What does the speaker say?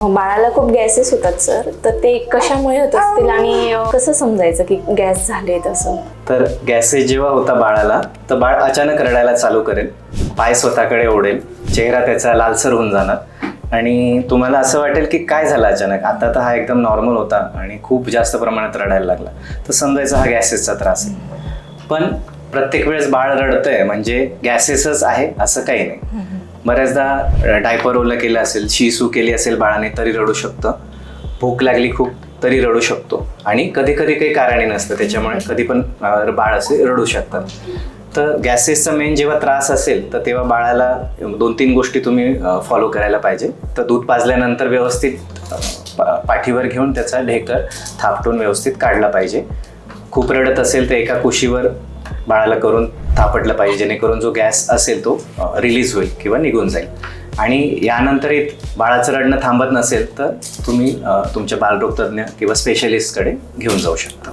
बाळाला खूप गॅसेस होतात सर तर ते कशामुळे होत असतील आणि कसं समजायचं की गॅस झाले तसं तर गॅसेस जेव्हा होता बाळाला तर बाळ अचानक रडायला चालू करेल. पाय स्वतःकडे ओढेल. चेहरा त्याचा लालसर होऊन जाणार. आणि तुम्हाला असं वाटेल की काय झालं अचानक? आता तर हा एकदम नॉर्मल होता आणि खूप जास्त प्रमाणात रडायला लागला. तर समजायचं हा गॅसेसचा त्रास आहे. पण प्रत्येक वेळेस बाळ रडतंय म्हणजे गॅसेसच आहे असं काही नाही. बऱ्याचदा डायपर ओलं केलं असेल शिसू केली असेल बाळाने तरी रडू शकतं. भूक लागली खूप तरी रडू शकतो. आणि कधी कधी काही कारणे नसतं त्याच्यामुळे कधी पण बाळ असे रडू शकतात. तर गॅसेसचा मेन जेव्हा त्रास असेल तर तेव्हा बाळाला दोन तीन गोष्टी तुम्ही फॉलो करायला पाहिजे. तर दूध पाजल्यानंतर व्यवस्थित पाठीवर घेऊन त्याचा ढेकर थापटून व्यवस्थित काढला पाहिजे. खूप रडत असेल तर एका कुशीवर बाळाला करून थापटलं पाहिजे जेणेकरून जो गॅस असेल तो रिलीज होईल किंवा निघून जाईल. आणि यानंतरही बाळाचं रडणं थांबत नसेल तर तुम्ही तुमच्या बालरोगतज्ञ किंवा स्पेशलिस्टकडे घेऊन जाऊ शकता.